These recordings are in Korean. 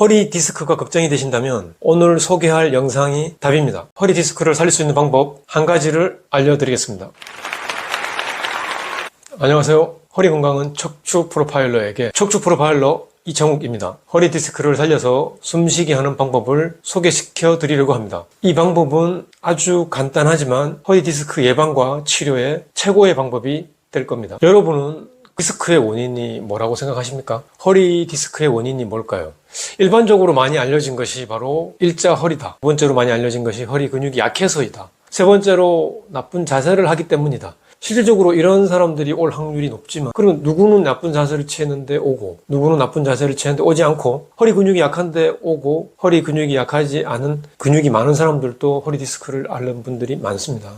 허리 디스크가 걱정이 되신다면 오늘 소개할 영상이 답입니다. 허리 디스크를 살릴 수 있는 방법 한 가지를 알려드리겠습니다. 안녕하세요. 허리 건강은 척추 프로파일러에게 척추 프로파일러 이창욱입니다. 허리 디스크를 살려서 숨쉬게 하는 방법을 소개시켜 드리려고 합니다. 이 방법은 아주 간단하지만 허리 디스크 예방과 치료의 최고의 방법이 될 겁니다. 여러분은 디스크의 원인이 뭐라고 생각하십니까? 허리 디스크의 원인이 뭘까요? 일반적으로 많이 알려진 것이 바로 일자 허리다. 두 번째로 많이 알려진 것이 허리 근육이 약해서이다. 세 번째로 나쁜 자세를 하기 때문이다. 실질적으로 이런 사람들이 올 확률이 높지만 그러면 누구는 나쁜 자세를 취했는데 오고 누구는 나쁜 자세를 취했는데 오지 않고 허리 근육이 약한데 오고 허리 근육이 약하지 않은 근육이 많은 사람들도 허리 디스크를 앓는 분들이 많습니다.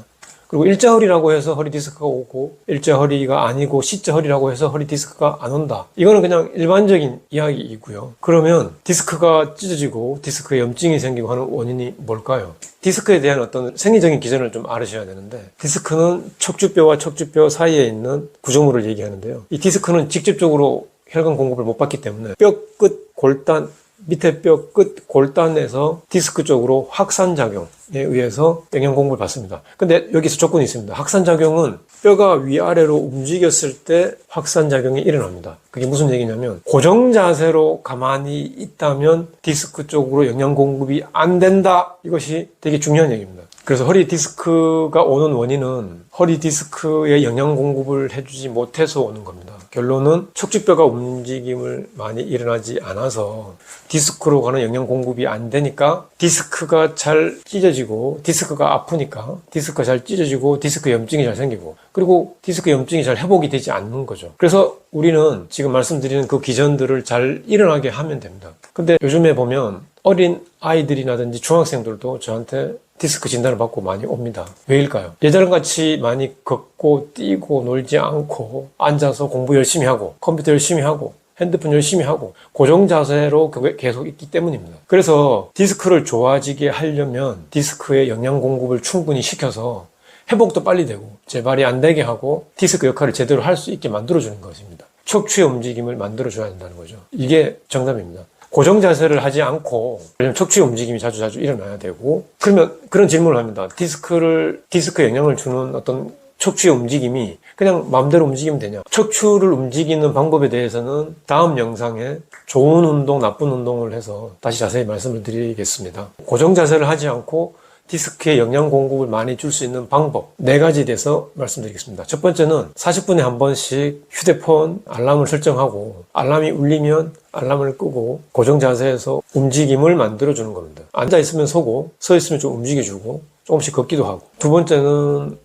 그리고 일자 허리라고 해서 허리 디스크가 오고 일자 허리가 아니고 C자 허리라고 해서 허리 디스크가 안 온다. 이거는 그냥 일반적인 이야기이고요. 그러면 디스크가 찢어지고 디스크에 염증이 생기고 하는 원인이 뭘까요? 디스크에 대한 어떤 생리적인 기전을 좀 알으셔야 되는데 디스크는 척추뼈와 척추뼈 사이에 있는 구조물을 얘기하는데요. 이 디스크는 직접적으로 혈관 공급을 못 받기 때문에 뼈 끝 골단 밑에 뼈 끝 골단에서 디스크 쪽으로 확산작용에 의해서 공급을 받습니다. 근데 여기서 조건이 있습니다. 확산작용은 뼈가 위아래로 움직였을 때 확산작용이 일어납니다. 그게 무슨 얘기냐면 고정 자세로 가만히 있다면 디스크 쪽으로 영양 공급이 안 된다. 이것이 되게 중요한 얘기입니다. 그래서 허리 디스크가 오는 원인은 허리 디스크에 영양 공급을 해주지 못해서 오는 겁니다. 결론은 척추뼈가 움직임을 많이 일어나지 않아서 디스크로 가는 영양 공급이 안 되니까 디스크가 잘 찢어지고 디스크가 아프니까 디스크가 잘 찢어지고 디스크 염증이 잘 생기고 그리고 디스크 염증이 잘 회복이 되지 않는 거죠. 그래서 우리는 지금 말씀드리는 그 기전들을 잘 일어나게 하면 됩니다. 근데 요즘에 보면 어린 아이들이라든지 중학생들도 저한테 디스크 진단을 받고 많이 옵니다. 왜일까요? 예전같이 많이 걷고 뛰고 놀지 않고 앉아서 공부 열심히 하고 컴퓨터 열심히 하고 핸드폰 열심히 하고 고정 자세로 계속 있기 때문입니다. 그래서 디스크를 좋아지게 하려면 디스크의 영양 공급을 충분히 시켜서 회복도 빨리 되고 재발이 안 되게 하고 디스크 역할을 제대로 할 수 있게 만들어주는 것입니다. 척추의 움직임을 만들어줘야 한다는 거죠. 이게 정답입니다. 고정 자세를 하지 않고 왜냐면 척추의 움직임이 자주 자주 일어나야 되고 그러면 그런 질문을 합니다. 디스크를 디스크에 영향을 주는 어떤 척추의 움직임이 그냥 마음대로 움직이면 되냐? 척추를 움직이는 방법에 대해서는 다음 영상에 좋은 운동, 나쁜 운동을 해서 다시 자세히 말씀을 드리겠습니다. 고정 자세를 하지 않고 디스크에 영양 공급을 많이 줄 수 있는 방법 네 가지에 대해서 말씀드리겠습니다. 첫 번째는 40분에 한 번씩 휴대폰 알람을 설정하고 알람이 울리면 알람을 끄고 고정 자세에서 움직임을 만들어 주는 겁니다. 앉아 있으면 서고 서 있으면 좀 움직여 주고 조금씩 걷기도 하고 두 번째는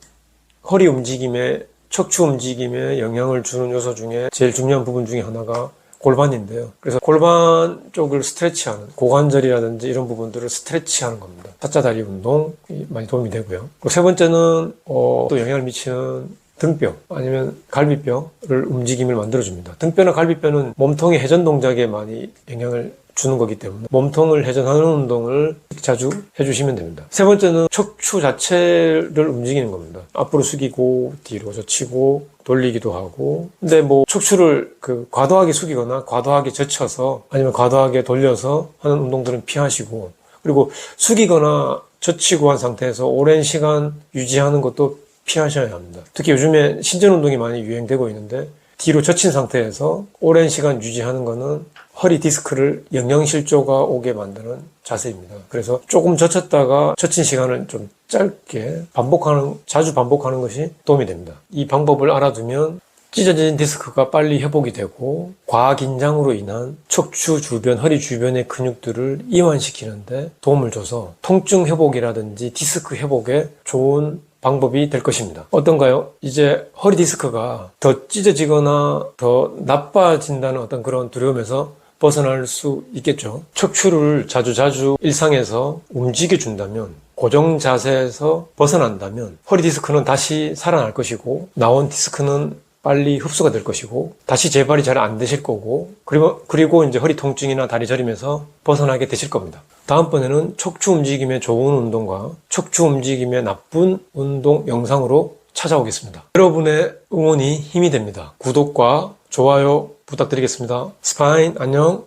허리 움직임에 척추 움직임에 영향을 주는 요소 중에 제일 중요한 부분 중에 하나가 골반인데요. 그래서 골반 쪽을 스트레치하는 고관절이라든지 이런 부분들을 스트레치하는 겁니다. 타짜 다리 운동 많이 도움이 되고요. 세 번째는 어, 또 영향을 미치는 등뼈 아니면 갈비뼈를 움직임을 만들어줍니다. 등뼈나 갈비뼈는 몸통의 회전 동작에 많이 영향을 주는 거기 때문에 몸통을 회전하는 운동을 자주 해주시면 됩니다. 세 번째는 척추 자체를 움직이는 겁니다. 앞으로 숙이고 뒤로 젖히고 돌리기도 하고 근데 뭐 척추를 그 과도하게 숙이거나 과도하게 젖혀서 아니면 과도하게 돌려서 하는 운동들은 피하시고 그리고 숙이거나 젖히고 한 상태에서 오랜 시간 유지하는 것도 피하셔야 합니다. 특히 요즘에 신전 운동이 많이 유행되고 있는데 뒤로 젖힌 상태에서 오랜 시간 유지하는 것은 허리 디스크를 영양실조가 오게 만드는 자세입니다. 그래서 조금 젖혔다가 젖힌 시간을 좀 짧게 반복하는, 자주 반복하는 것이 도움이 됩니다. 이 방법을 알아두면 찢어진 디스크가 빨리 회복이 되고 과긴장으로 인한 척추 주변, 허리 주변의 근육들을 이완시키는데 도움을 줘서 통증 회복이라든지 디스크 회복에 좋은 방법이 될 것입니다. 어떤가요? 이제 허리 디스크가 더 찢어지거나 더 나빠진다는 어떤 그런 두려움에서 벗어날 수 있겠죠. 척추를 자주자주 일상에서 움직여 준다면 고정 자세에서 벗어난다면 허리 디스크는 다시 살아날 것이고 나온 디스크는 빨리 흡수가 될 것이고 다시 재발이 잘 안 되실 거고 그리고 그리고 이제 허리 통증이나 다리 저림에서 벗어나게 되실 겁니다. 다음번에는 척추 움직임에 좋은 운동과 척추 움직임에 나쁜 운동 영상으로 찾아오겠습니다. 여러분의 응원이 힘이 됩니다. 구독과 좋아요 부탁드리겠습니다. 스파인 안녕.